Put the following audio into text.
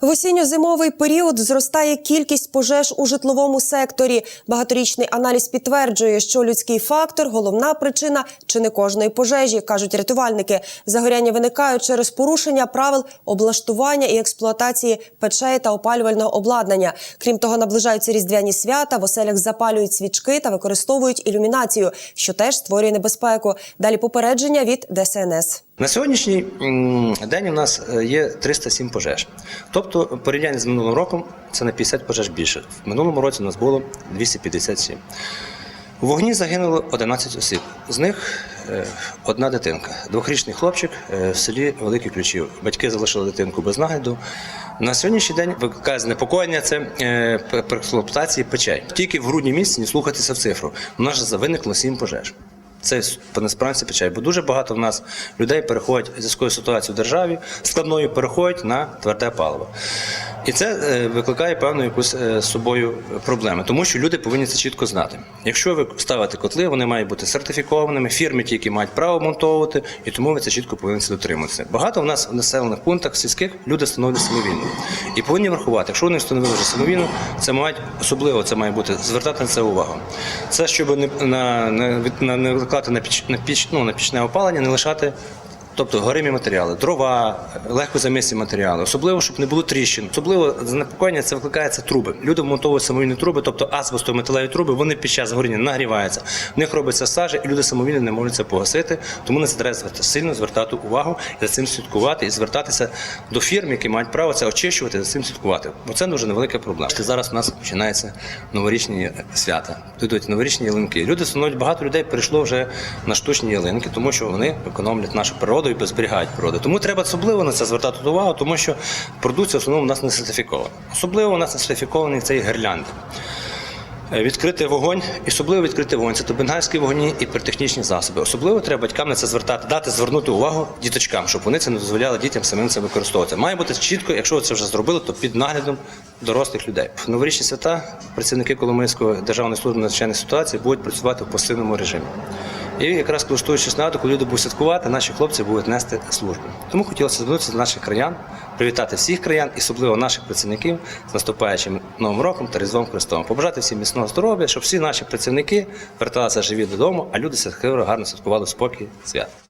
В осінньо-зимовий період зростає кількість пожеж у житловому секторі. Багаторічний аналіз підтверджує, що людський фактор головна причина чи не кожної пожежі, кажуть рятувальники. Загоряння виникають через порушення правил облаштування і експлуатації печей та опалювального обладнання. Крім того, наближаються різдвяні свята, в оселях запалюють свічки та використовують ілюмінацію, що теж створює небезпеку. Далі попередження від ДСНС. На сьогоднішній день у нас е, є 307 пожеж. Тобто, в порівнянні з минулим роком це на 50 пожеж більше. В минулому році у нас було 257. У вогні загинуло 11 осіб. З них е, одна дитинка, двохрічний хлопчик е, в селі Великий Ключів. Батьки залишили дитинку без нагляду. На сьогоднішній день викликає занепокоєння це е, при експлуатації печей. Тільки в грудні місяці не слухатися в цифру. У нас виникло 7 пожеж. Це по несправності печаль, бо дуже багато в нас людей переходять в зв'язку ситуації в державі, складною переходять на тверде паливо. І це е, викликає певну якусь е, з собою проблеми, тому що люди повинні це чітко знати. Якщо ви ставите котли, вони мають бути сертифікованими, фірми ті, які мають право монтовувати, і тому ви це чітко повинні це дотримуватися. Багато в нас в населених пунктах сільських люди встановлюють самовільно. І повинні врахувати, якщо вони встановили вже самовільно, це мають особливо це має бути звертати на це увагу. Це щоб не на, на, на не викликати на піч на піч, ну, на пічне опалення, не лишати. Тобто горимі матеріали, дрова, легкозамісні матеріали, особливо, щоб не було тріщин. Особливо занепокоєння це викликається труби. Люди вмонтовують самовільні труби, тобто асбестометалеві труби, вони під час горіння нагріваються. В них робиться сажа, і люди самовільно не можуть це погасити. Тому на це треба сильно звертати увагу і за цим слідкувати і звертатися до фірм, які мають право це очищувати, за цим слідкувати. Бо це дуже невелика проблема. Зараз у нас починаються новорічні свята. Йдуть новорічні ялинки. Люди встановлюють, багато людей перейшло вже на штучні ялинки, тому що вони економлять нашу природу і зберігають природу. Тому треба особливо на це звертати увагу, тому що продукція в основному у нас не сертифікована. Особливо у нас не сертифікований цей гірлянди. Е, Відкрити вогонь, і особливо відкрити вогонь. Це бенгальські вогні і піротехнічні засоби. Особливо треба батькам на це звертати, дати звернути увагу діточкам, щоб вони це не дозволяли дітям самим це використовувати. Має бути чітко, якщо це вже зробили, то під наглядом дорослих людей. В новорічні свята працівники Коломийської державної служби надзвичайних ситуацій будуть працювати в пасивному режимі. І якраз користуючись нагоду, коли люди будуть святкувати, наші хлопці будуть нести службу. Тому хотілося звернутися до наших краян, привітати всіх краян і особливо наших працівників з наступаючим новим роком та Різдвом Христом. Побажати всім міцного здоров'я, щоб всі наші працівники верталися живі додому, а люди святкували гарно святкували спокій свят.